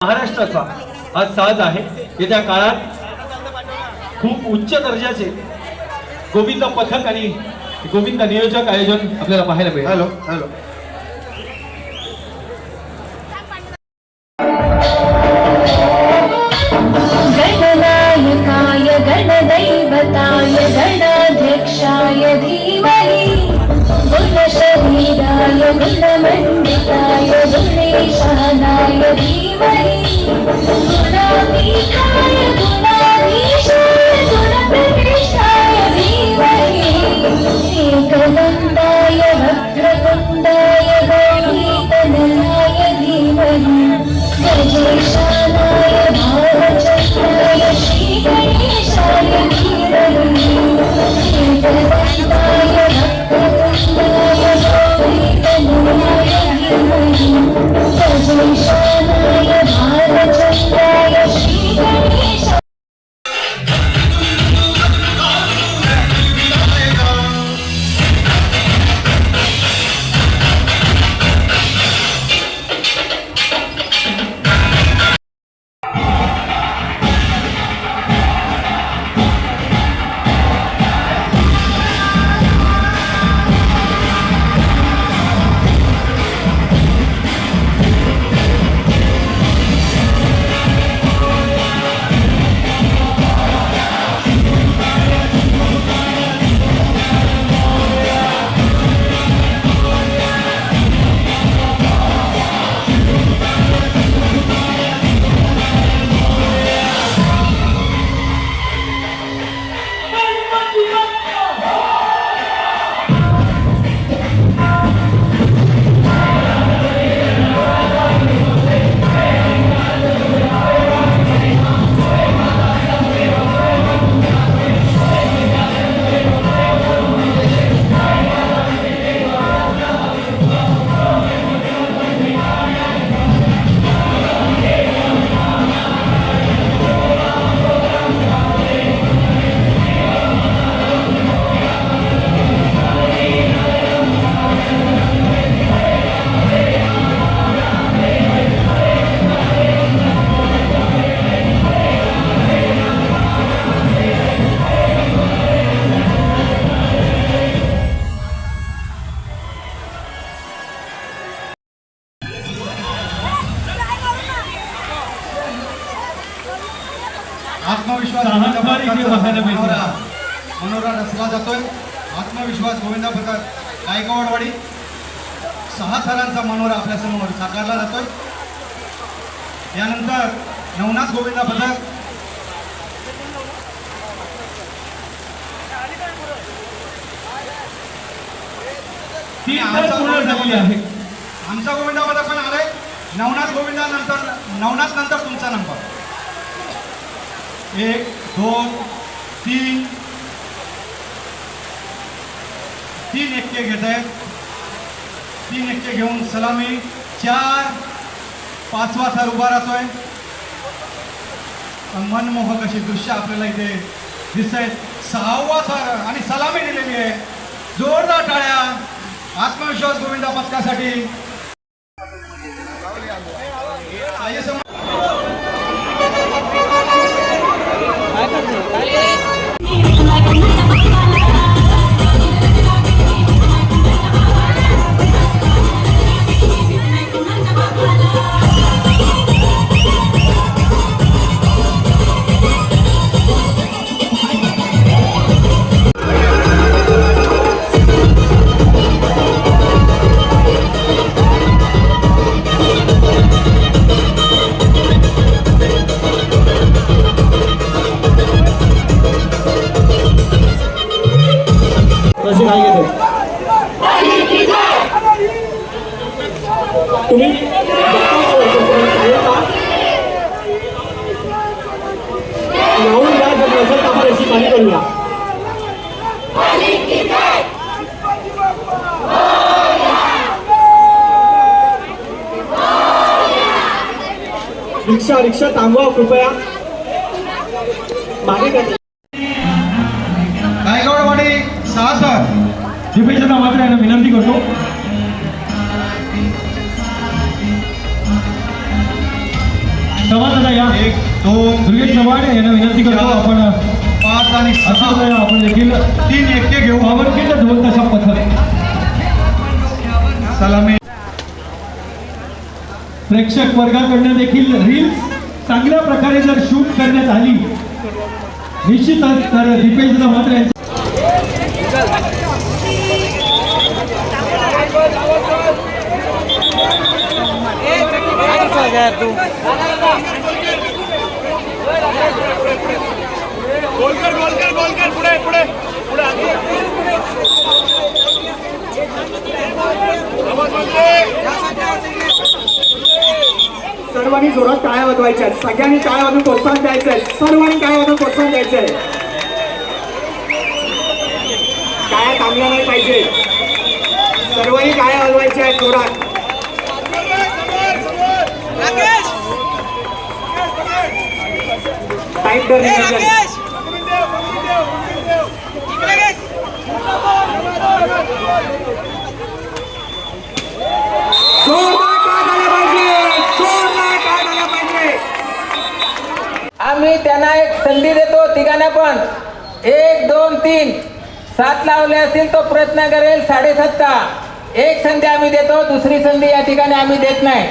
महाराष्ट्राचा हा साज आहे. येत्या काळात खूप उच्च दर्जाचे गोविंद पथक आणि गोविंद नियोजक आयोजन आपल्याला पाहायला मिळेल. Hello hello. गुणशरीराय गुणमण्डिताय गुणेशानाय धीमहि गुणातीताय गुणाधीशाय आत्मविश्वास. मनोरा रचला जातोय. आत्मविश्वास गोविंदा पथक गायकवाडवाडी. सहा थरांचा मनोरा आपल्यासमोर साकारला जातोय. यानंतर नवनाथ गोविंदा पथक आमचा गोविंदा पथक पण आलाय. नवनाथ गोविंदा नंतर नवनाथ नंतर तुमचा नंबर. एक दोन तीन. तीन एक्के घेत आहेत. तीन एक्के घेऊन सलामी चार. पाचवा सर उभा राहतोय. मनमोहक अशी दृश्य आपल्याला इथे दिसत आहेत सहावा सर आणि सलामी दिलेली आहे. जोरदार टाळ्या. आत्मविश्वास गोविंदा पथकासाठी. पाणी करूया रिक्षा रिक्षा थांबवा कृपया. मागे गायकवाडवाडी सहा सर दिपेशना मात्र यांना विनंती करतो. समाजाला या. एक दोन. दुर्गेश चव्हाण यांना विनंती करतो आपण पाच आणि असं सहा आपण देखील तीन एक्के घेऊ पावनखिंड ढोल तशा पथक सलामी. प्रेक्षक वर्गाकडनं देखील रील्स चांगल्या प्रकारे जर शूट करण्यात आली निश्चितच तर दीपेश मात्र यांचं गोलकर गोलकर गोलकर पुढे पुढे. पुढे. सर्वांनी जोरात टाळ्या वाजवायच्या आहेत. सगळ्यांनी टाळ्या वाजवून प्रोत्साहन द्यायचं आहे. सर्वांनी टाळ्या वाजवून प्रोत्साहन द्यायचं आहे. टाळ्या थांबल्या नाही पाहिजे. सर्वांनी टाळ्या वाजवायच्या आहेत जोरात. टाईम जोरदार टाळ्या झाल्या पाहिजे जोरदार टाळ्या झाल्या पाहिजे आम्ही त्यांना एक संधी देतो तिघांना पण. एक दोन तीन. सात लावले असतील तो प्रयत्न करेल साडेसातचा. एक संधी आम्ही देतो दुसरी संधी या ठिकाणी आम्ही देत नाही.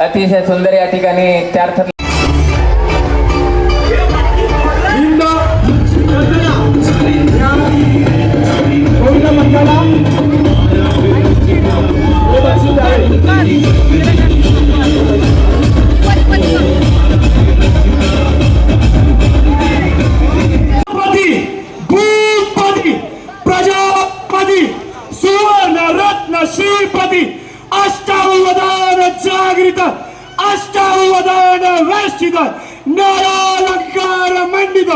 अतिशय सुंदर या ठिकाणी चार थर पदी भूपदी प्रजापदी सुवर्ण रत्न श्रीपदी अष्टावधान जागृत अष्टावधान वेष्टित न्यायालंकार मंडित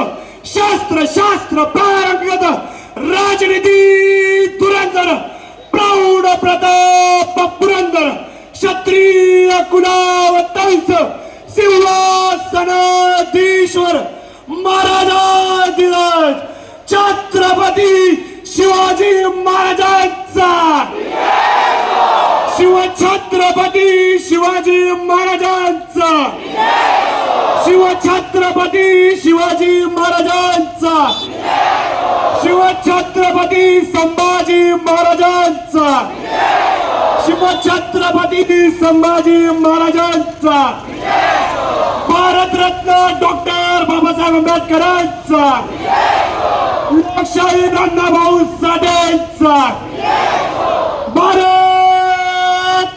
शास्त्र शास्त्र पारंगत राजनीती धुरंधर प्रौढ प्रताप पुरंदर क्षत्रिय कुलावतंस सिंहासनाधीश्वर महाराजाधिराज छत्रपती शिवाजी महाराजांचा. शिवछत्रपती शिवाजी महाराजांचा. शिवछत्रपती शिवाजी महाराजांचा. शिवछत्रपती संभाजी महाराजांचा. शिवछत्रपती संभाजी महाराजांचा. भारतरत्न डॉक्टर बाबासाहेब आंबेडकरांचा. लोकशाही भाऊ साठेंचा. भारत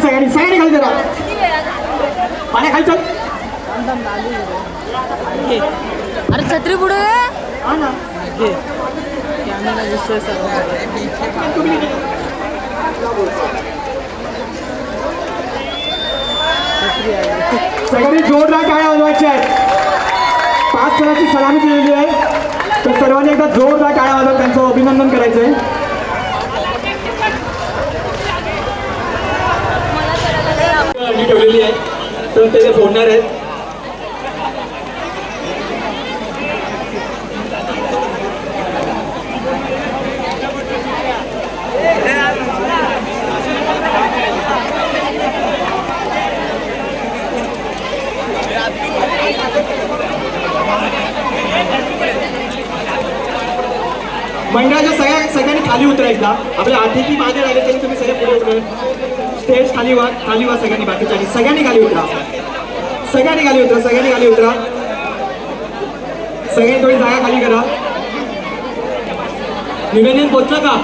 खाली सगळ्यांनी सगळ्यांनी खाली जरा पाण्या खाली चल अरे छत्री पुढे हा ना. सगळ्यांनी जोरदार टाळ्या वाजवायच्या आहेत. पाच जणांची सलामी दिलेली आहे. तर सर्वांनी एकदा जोरदार टाळ्या वाजवत त्यांचं अभिनंदन करायचं आहे ठेवलेली आहे. तर ते फोडणार आहेत. मंडळाच्या सगळ्या सगळ्यांनी खाली उतरायचा आपल्या आधी की मागे राहिले तरी तुम्ही सगळे पुढे उतरा. स्टेज खाली वा खाली वा सगळ्यांनी बाकीच्या सगळ्यांनी खाली उतरा. सगळ्यांनी खाली उतरा सगळ्यांनी खाली उतरा. सगळ्यांनी थोडी जागा खाली करा. निवेदन पोचलं का?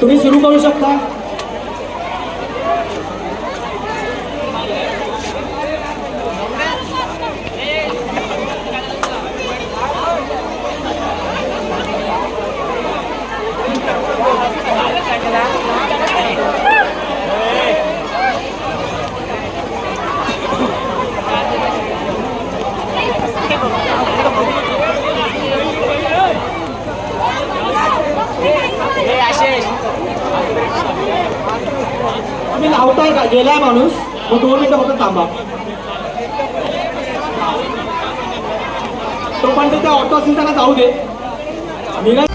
तुम्ही सुरू करू शकता. मग दोन मिनिटं फक्त थांबा तो पण त्या ऑटो असेल त्यांना जाऊ दे निघा